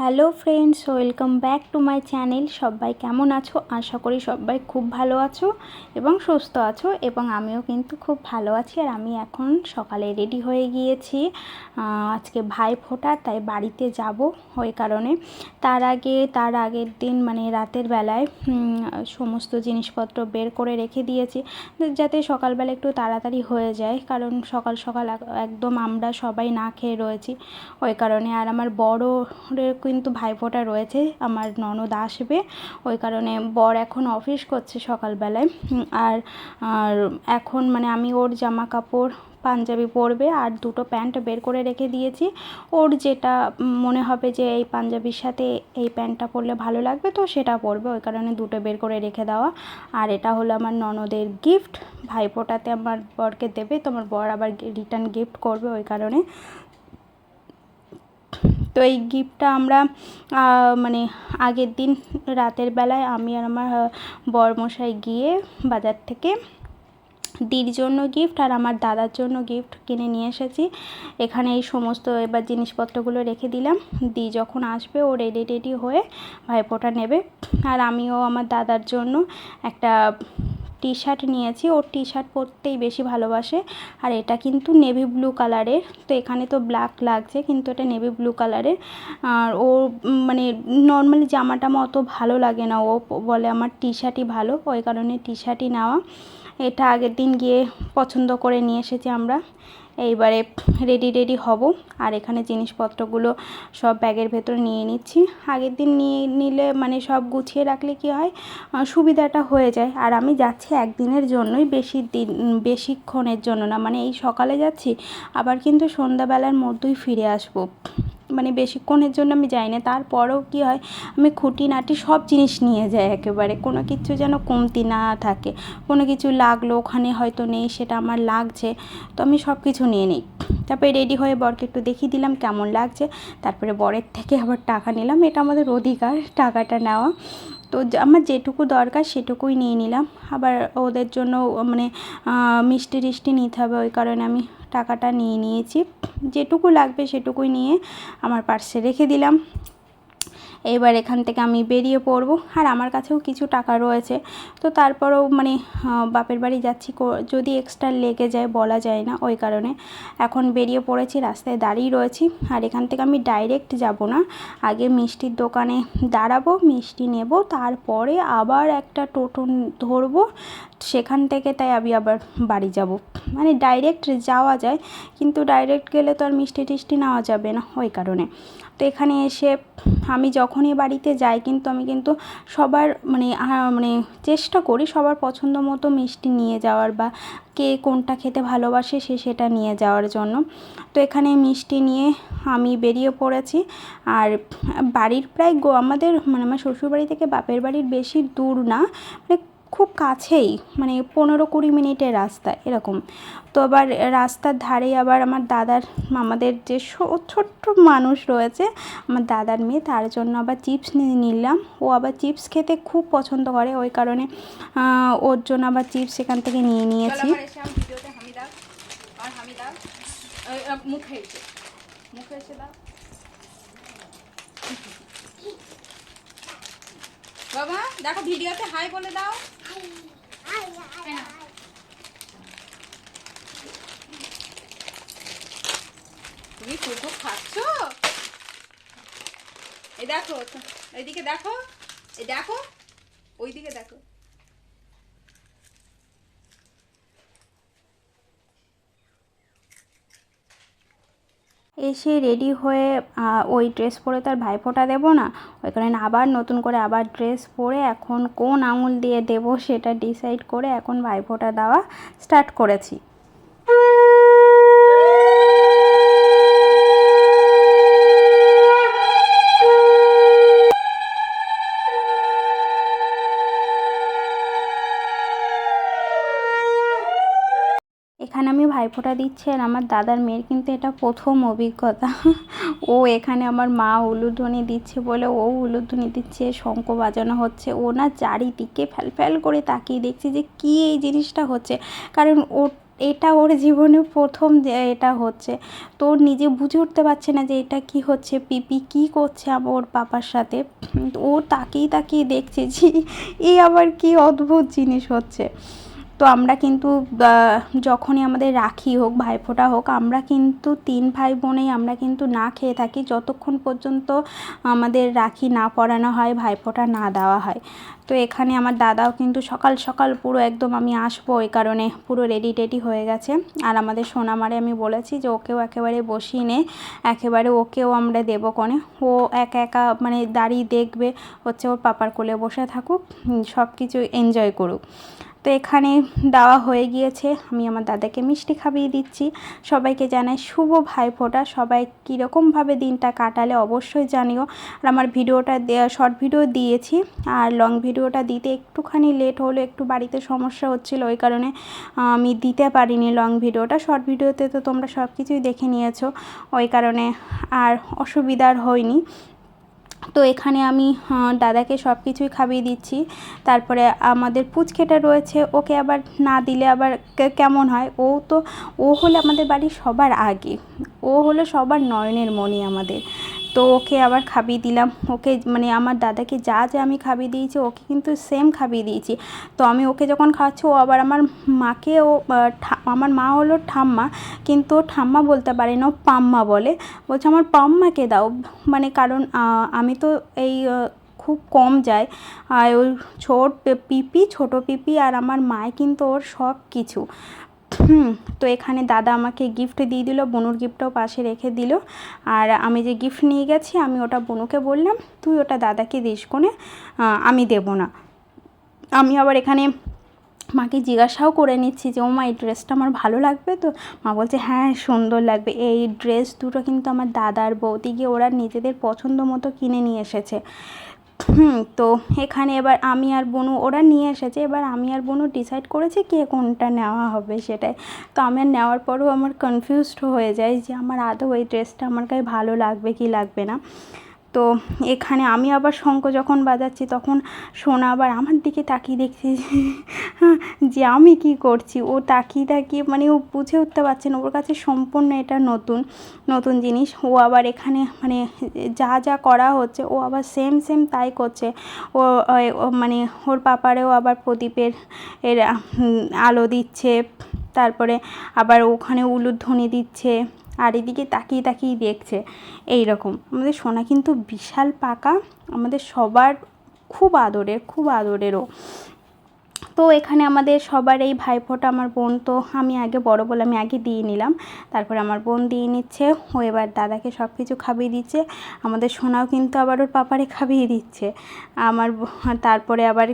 Hello friends, welcome back to my channel. সবাই কেমন আছো? আশা করি সবাই খুব ভালো আছো এবং সুস্থ আছো এবং আমিও কিন্তু খুব ভালো আছি আর আমি এখন সকালে রেডি হয়ে গিয়েছি। আজকে ভাই ফোটা, তাই বাড়িতে যাব ওই কারণে। তার আগে, তার আগের দিন মানে রাতের বেলায় সমস্ত জিনিসপত্র বের করে রেখে দিয়েছি যাতে সকালবেলা একটু তাড়াতাড়ি হয়ে যায়। কারণ সকাল সকাল একদম আমরা সবাই না খেয়ে রয়েছি। ওই কারণে আর আমার বড়োর কিন্তু ভাইফোঁটা রয়েছে, আমার ননদ আসবে। ওই কারণে বর এখন অফিস করছে সকালবেলায়। আর আর এখন মানে আমি ওর জামা কাপড় পাঞ্জাবি পরবে আর দুটো প্যান্ট বের করে রেখে দিয়েছি। ওর যেটা মনে হবে যে এই পাঞ্জাবির সাথে এই প্যান্টটা পরলে ভালো লাগবে, তো সেটা পরবে। ওই কারণে দুটো বের করে রেখে দেওয়া। আর এটা হলো আমার ননদের গিফট ভাইফোঁটাতে আমার বরকে দেবে তোমার বর আবার রিটার্ন গিফট করবে ওই কারণে। তো এই গিফটটা আমরা মানে আগের দিন রাতের বেলায় আমি আর আমার বরমশাই গিয়ে বাজার থেকে দির জন্য গিফট আর আমার দাদার জন্য গিফট কিনে নিয়ে এসেছি। এখানে এই সমস্ত এবার জিনিসপত্রগুলো রেখে দিলাম। দি যখন আসবে ও রেডি টেডি হয়ে ভাইফোঁটা নেবে। আর আমিও আমার দাদার জন্য একটা টি শার্ট নিয়েছি। ওর টি শার্ট পরতেই বেশি ভালোবাসে। আর এটা কিন্তু নেভি ব্লু কালারের। তো এখানে তো ব্ল্যাক লাগছে, কিন্তু এটা নেভি ব্লু কালারের। আর ও মানে নর্মালি জামাটা অত ভালো লাগে না। ও বলে আমার টি শার্টই ভালো। ওই কারণে টি শার্টই নেওয়া। এটা আগের দিন গিয়ে পছন্দ করে নিয়ে এসেছি আমরা। এইবারে রেডি রেডি হব। আর এখানে জিনিসপত্রগুলো সব ব্যাগের ভেতর নিয়ে নিচ্ছি। আগের দিন নিয়ে নিলে মানে সব গুছিয়ে রাখলে কি হয় সুবিধাটা হয়ে যায়। আর আমি যাচ্ছি একদিনের জন্যই, বেশি দিন, বেশিক্ষণের জন্য না। মানে এই সকালে যাচ্ছি, আবার কিন্তু সন্ধ্যাবেলার মধ্যেই ফিরে আসব। মানে বেশিক্ষণের জন্য আমি যাই না তারপরেও কি হয়, আমি খুঁটিনাটি সব জিনিস নিয়ে যাই একেবারে। কোনো কিছু যেন কমতি না থাকে। কোনো কিছু লাগল, ওখানে হয়তো নেই, সেটা আমার লাগছে, তো আমি সব কিছু নিয়ে নিই। তারপরে রেডি হয়ে বরকে একটু দেখিয়ে দিলাম কেমন লাগছে। তারপরে বরের থেকে আবার টাকা নিলাম। এটা আমাদের অধিকার, টাকাটা নেওয়া। তো আমার যেটুকু দরকার সেটুকুই নিয়ে নিলাম। আবার ওদের জন্য মানে মিষ্টি টিষ্টি নিতে হবে। ওই কারণে আমি টাকাটা নিয়ে নিয়েছি। যেটুকু লাগবে সেটুকুই নিয়ে আমার পার্সে রেখে দিলাম। এইবার এখান থেকে আমি বেরিয়ে পড়ব। আর আমার কাছেও কিছু টাকা রয়েছে। তো তারপরেও মানে বাপের বাড়ি যাচ্ছি যদি এক্সট্রা লেগে যায় বলা যায় না ওই কারণে। এখন বেরিয়ে পড়েছি, রাস্তায় দাঁড়িয়ে রয়েছি। আর এখান থেকে আমি ডাইরেক্ট যাব না। আগে মিষ্টির দোকানে দাঁড়াবো, মিষ্টি নেব, তারপরে আবার একটা টোটো ধরবো। সেখান থেকে তাই আমি আবার বাড়ি যাব। মানে ডাইরেক্ট যাওয়া যায়, কিন্তু ডাইরেক্ট গেলে তো আর মিষ্টি টিষ্টি নেওয়া যাবে না ওই কারণে। তো এখানে এসে আমি যখনই বাড়িতে যাই কিন্তু আমি কিন্তু সবার মানে মানে চেষ্টা করি সবার পছন্দ মতো মিষ্টি নিয়ে যাওয়ার বা কে কোনটা খেতে ভালোবাসে সে সেটা নিয়ে যাওয়ার জন্য। তো এখানে মিষ্টি নিয়ে আমি বেরিয়ে পড়েছি। আর বাড়ির প্রায় গো- আমাদের মানে আমার শ্বশুরবাড়ি থেকে বাপের বাড়ির বেশি দূর না। মানে খুব কাছেই মানে পনেরো কুড়ি মিনিটের রাস্তা এরকম। তো আবার রাস্তার ধারেই আবার আমার দাদার আমাদের যে ছোট্ট মানুষ রয়েছে আমার দাদার মেয়ে তার জন্য আবার চিপস নিয়ে নিলাম। ও আবার চিপস খেতে খুব পছন্দ করে ওই কারণে ওর জন্য আবার চিপস এখান থেকে নিয়ে নিয়েছি। মুখে মুখে এসে দাও। বাবা দেখো ভিডিওতে হাই বলে দাও। তুমি কোকো খাচ্ছ? এই দেখো এইদিকে দেখো এই দেখো ওইদিকে দেখো। এসে রেডি হয়ে ওই ড্রেস পরে তার ভাইফোঁটা দেবো না ওই কারণে আবার নতুন করে আবার ড্রেস পরে এখন কোন আঙুল দিয়ে দেব সেটা ডিসাইড করে এখন ভাইফোঁটা দেওয়া স্টার্ট করেছি। ভাইফোঁটা দিচ্ছি আর আমার দাদার মেয়ের কিন্তু এটা প্রথম অভিজ্ঞতা। ও এখানে আমার মা উলুধ্বনি দিচ্ছে বলে ও উলুধ্বনি দিচ্ছে, শঙ্খ বাজানো হচ্ছে। ও না চারিদিকে ফ্যাল ফ্যাল করে তাকিয়ে দেখছে যে কী এই জিনিসটা হচ্ছে। কারণ ওর এটা ওর জীবনে প্রথম যে এটা হচ্ছে। তো নিজে বুঝে উঠতে পারছে না যে এটা কি হচ্ছে, পিপি কি করছে ওর পাপার সাথে। ও তাকিয়ে তাকিয়ে দেখছে যে এই আবার কি অদ্ভুত জিনিস হচ্ছে। তো আমরা কিন্তু যখনই আমাদের রাখি হোক, ভাইফোঁটা হোক, আমরা কিন্তু তিন ভাই বোনেই আমরা কিন্তু না খেয়ে থাকি যতক্ষণ পর্যন্ত আমাদের রাখি না পরানো হয়, ভাইফোঁটা না দেওয়া হয়। তো এখানে আমার দাদাও কিন্তু সকাল সকাল পুরো একদম আমি আসব ওই কারণে পুরো রেডি টেডি হয়ে গেছে। আর আমাদের সোনামারে আমি বলেছি যে ওকেও একেবারে বসিয়ে নে, একেবারে ওকেও আমরা দেবো কনে। ও একা একা মানে দাঁড়িয়ে দেখবে, হচ্ছে ওর পাপার কোলে বসে থাকুক সব কিছু এনজয় করুক। তো এখানে দেওয়া হয়ে গিয়েছে। আমি আমার দাদাকে মিষ্টি খাইয়ে দিচ্ছি। সবাইকে জানাই শুভ ভাইফোঁটা সবাই কীরকমভাবে দিনটা কাটালে অবশ্যই জানিও। আর আমার ভিডিওটা শর্ট ভিডিও দিয়েছি। আর লং ভিডিওটা দিতে একটুখানি লেট হলো, একটু বাড়িতে সমস্যা হচ্ছিল ওই কারণে আমি দিতে পারিনি লং ভিডিওটা। শর্ট ভিডিওতে তো তোমরা সব কিছুই দেখে নিয়েছো ওই কারণে। আর অসুবিধার হয়নি। তো এখানে আমি দাদাকে সব কিছুই খাবিয়ে দিচ্ছি। তারপরে আমাদের পুচকেটা রয়েছে, ওকে আবার না দিলে আবার কেমন হয়? ও তো, ও হলো আমাদের বাড়ির সবার আগে। ও হলো সবার নয়নের মণি আমাদের। তো ওকে আবার খাবিয়ে দিলাম। ওকে মানে আমার দাদাকে যা যা আমি খাবিয়ে দিয়েছি, ওকে কিন্তু সেম খাবিয়ে দিয়েছি। তো আমি ওকে যখন খাওয়াচ্ছি, ও আবার আমার মাকে ও আমার মা হলো ঠাম্মা, কিন্তু ঠাম্মা বলতে পারে না পাম্মা বলে। বলছে, আমার পাম্মাকে দাও। মানে কারণ আমি তো এই খুব কম যায় আর ওই ছোট পিপি ছোট পিপি আর আমার মায় কিন্তু ওর সব কিছু। হুম, তো এখানে দাদা আমাকে গিফট দিয়ে দিল বনুর গিফটটাও পাশে রেখে দিল। আর আমি যে গিফট নিয়ে গেছি আমি ওটা বনুকে বললাম তুই ওটা দাদাকে দিস কোনে? আমি দেবো না। আমি আবার এখানে মাকে জিজ্ঞাসাও করে নিচ্ছি যে ও মা এই ড্রেসটা আমার ভালো লাগবে তো? মা বলছে হ্যাঁ সুন্দর লাগবে। এই ড্রেস দুটো কিন্তু আমার দাদার বৌদিকে ওরা নিজেদের পছন্দ মতো কিনে নিয়ে এসেছে। হুম, তো এখানে এবার আমি আর বনু, ওরা নিয়ে এসেছে। এবার আমি আর বনু ডিসাইড করেছি কে কোনটা নেওয়া হবে সেটাই। তো আমি আর নেওয়ার পরেও আমার কনফিউজড হয়ে যায় যে আমার আদৌ এই ড্রেসটা আমার গায়ে ভালো লাগবে কি লাগবে না। তো এখানে আমি আবার শঙ্খ যখন বাজাচ্ছি তখন সোনা আবার আমার দিকে তাকিয়ে দেখছি যে আমি কি করছি? ও তাকিয়ে তাকিয়ে মানে ও বুঝে উঠতে পারছে না। ওর কাছে সম্পূর্ণ এটা নতুন নতুন জিনিস। ও আবার এখানে মানে যা যা করা হচ্ছে, ও আবার সেম সেম তাই করছে। ও মানে ওর পাপারেও আবার প্রদীপের এর আলো দিচ্ছে। তারপরে আবার ওখানে উলুধ্বনি দিচ্ছে। আর এদিকে তাকিয়ে তাকিয়ে দেখছে এই রকম আমাদের সোনা কিন্তু বিশাল পাকা, আমাদের সবার খুব আদরের, খুব আদরেরও। তো এখানে আমাদের সবার এই ভাইফোঁটা আমার বোন, তো আমি আগে বড় বলে আমি আগে দিয়ে নিলাম। তারপরে আমার বোন দিয়ে নিচ্ছে, ও এবার দাদাকে সব কিছু খাবিয়ে দিচ্ছে। আমাদের সোনাও কিন্তু আবার ওর পাপারে খাবিয়ে দিচ্ছে। আমার তারপরে আবার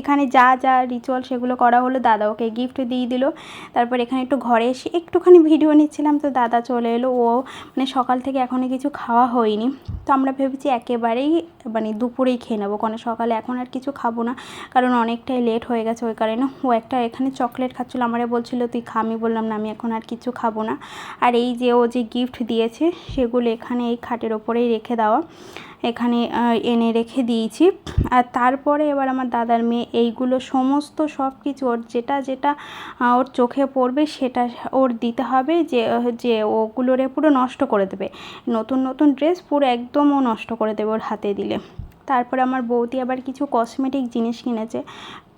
এখানে যা যা রিচুয়াল সেগুলো করা হলো, দাদা ওকে গিফট দিয়ে দিল। তারপর এখানে একটু ঘরে এসে একটুখানি ভিডিও নিচ্ছিলাম, তো দাদা চলে এলো। ও মানে সকাল থেকে এখনও কিছু খাওয়া হয়নি। তো আমরা ভেবেছি একেবারেই মানে দুপুরেই খেয়ে নেব। কারণ সকালে এখন আর কিছু খাব না, কারণ অনেকটাই লেট হয়ে গেছে। ওই কারণে ও একটা এখানে চকলেট খাচ্ছিলো, আমারে বলছিল, তুই খা। আমি বললাম, না, আমি এখন আর কিছু খাব না। আর এই যে ও যে গিফট দিয়েছে, সেগুলো এখানে এই খাটের ওপরেই রেখে দেওয়া। এখানে এনে রেখে দিয়েছি। আর তারপরে এবার আমার দাদার মেয়ে, এইগুলো সমস্ত সব কিছু ওর যেটা যেটা ওর চোখে পড়বে, সেটা ওর দিতে হবে যে যে ওগুলোরে পুরো নষ্ট করে দেবে। নতুন নতুন ড্রেস পুরো একদম ও নষ্ট করে দেবে ওর হাতে দিলে। তারপরে আমার বৌদি আবার কিছু কসমেটিক জিনিস কিনেছে।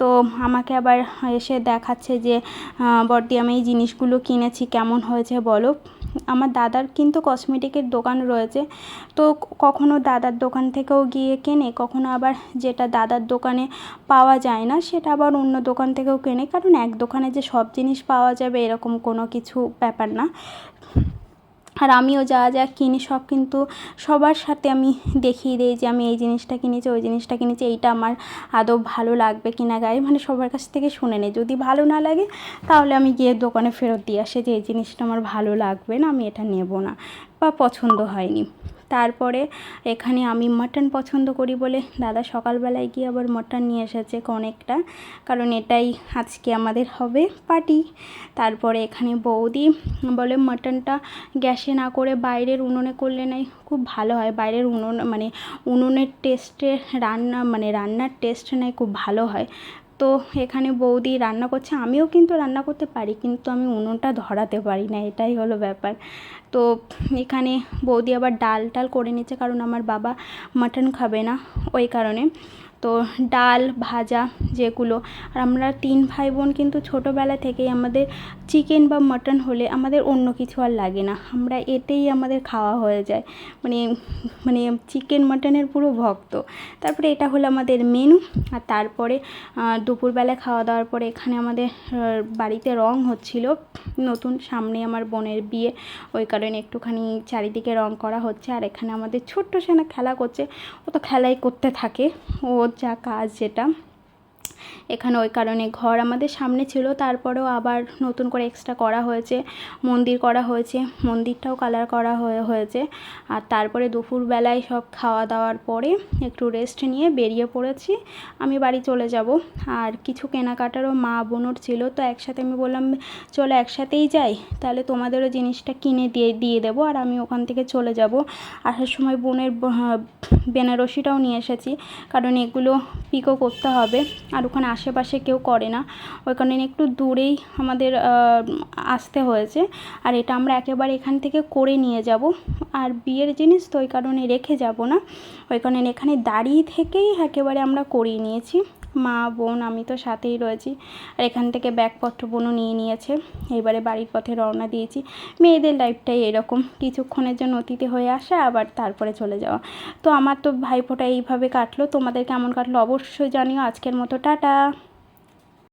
তো আমাকে আবার এসে দেখাচ্ছে যে বড়দি আমি এই জিনিসগুলো কিনেছি, কেমন হয়েছে বলো? আমার দাদার কিন্তু কসমেটিকের দোকান রয়েছে। তো কখনো দাদার দোকান থেকেও গিয়ে কেনে, কখনো আবার যেটা দাদার দোকানে পাওয়া যায় না, সেটা আবার অন্য দোকান থেকেও কেনে। কারণ এক দোকানে যে সব জিনিস পাওয়া যাবে, এরকম কোনো কিছু ব্যাপার না। আর আমিও যা যা কিনি সব কিন্তু সবার সাথে আমি দেখিয়ে দিই যে আমি এই জিনিসটা কিনেছি, ওই জিনিসটা কিনেছি, এইটা আমার আদৌ ভালো লাগবে কি না গায়ে। মানে সবার কাছ থেকে শুনে নেই। যদি ভালো না লাগে, তাহলে আমি গিয়ে দোকানে ফেরত দিয়ে আসে যে এই জিনিসটা আমার ভালো লাগবে না, আমি এটা নেব না বা পছন্দ হয়নি। তারপরে এখানে আমি মাটন পছন্দ করি বলে দাদা সকালবেলায় গিয়ে আবার মাটন নিয়ে এসেছে অনেকটা। কারণ এটাই আজকে আমাদের হবে পার্টি তারপরে এখানে বৌদি বলে মাটনটা গ্যাসে না করে বাইরের উনুনে করলে নাই, খুব ভালো হয়। বাইরের উনুন মানে উনুনের টেস্টে রান্না মানে রান্নার টেস্ট নাই, খুব ভালো হয়। তো এখানে বৌদি রান্না করছে, আমিও কিন্তু রান্না করতে পারি, কিন্তু আমি উনুনটা ধরাতে পারি না, এটাই হলো ব্যাপার। তো এখানে বৌদি আবার ডাল টাল করে নিচ্ছে, কারণ আমার বাবা মাটন খাবে না ওই কারণে। তো ডাল, ভাজা যেগুলো, আর আমরা তিন ভাই বোন কিন্তু ছোটোবেলা থেকেই আমাদের চিকেন বা মাটন হলে আমাদের অন্য কিছু আর লাগে না। আমরা এতেই আমাদের খাওয়া হয়ে যায়। মানে মানে চিকেন, মাটনের পুরো ভক্ত। তারপরে এটা হলো আমাদের মেনু। আর তারপরে দুপুরবেলা খাওয়া দাওয়ার পরে এখানে আমাদের বাড়িতে রং হচ্ছিল। নতুন সামনে আমার বোনের বিয়ে। ওই কারণে একটুখানি চারিদিকে রং করা হচ্ছে। আর এখানে আমাদের ছোট্ট সেনা খেলা করছে। ও তো খেলাই করতে থাকে। ওর যা কাজ যেটা এখানে ওই কারণে ঘর আমাদের সামনে ছিল তারপরেও আবার নতুন করে এক্সট্রা করা হয়েছে মন্দির করা হয়েছে মন্দিরটাও কালার করা হয়ে হয়েছে। আর তারপরে দুপুরবেলায় সব খাওয়া দাওয়ার পরে একটু রেস্ট নিয়ে বেরিয়ে পড়েছি আমি বাড়ি চলে যাব। আর কিছু কেনাকাটারও মা বোনর ছিল তো একসাথে আমি বললাম চলো একসাথেই যাই তাহলে তোমাদেরও জিনিসটা কিনে দিয়ে দিয়ে দেবো আর আমি ওখান থেকে চলে যাব। আসার সময় বোনের হ্যাঁ, বেনারসিটাও নিয়ে এসেছি কারণ এগুলো পিকো করতে হবে। আর ওখানে আশেপাশে কেউ করে না। ওই কারণে একটু দূরেই আমাদের আসতে হয়েছে। আর এটা আমরা একেবারে এখান থেকে করে নিয়ে যাব। আর বিয়ের জিনিস তো ওই কারণে রেখে যাব না। ওই কারণে এখানে দাঁড়িয়ে থেকেই একেবারে আমরা করিয়ে নিয়েছি। মা, বোন, আমি তো সাথেই রয়েছি। আর এখান থেকে ব্যাগপত্র বোনও নিয়ে নিয়েছে। এবারে বাড়ির পথে রওনা দিয়েছি। মেয়েদের লাইফটাই এরকম। কিছুক্ষণের জন্য অতীতে হয়ে আসা, আবার তারপরে চলে যাওয়া। তো আমার তো ভাইফোঁটা এইভাবে কাটলো। তোমাদের কেমন কাটলো অবশ্যই জানিও। আজকের মতো, টাটা।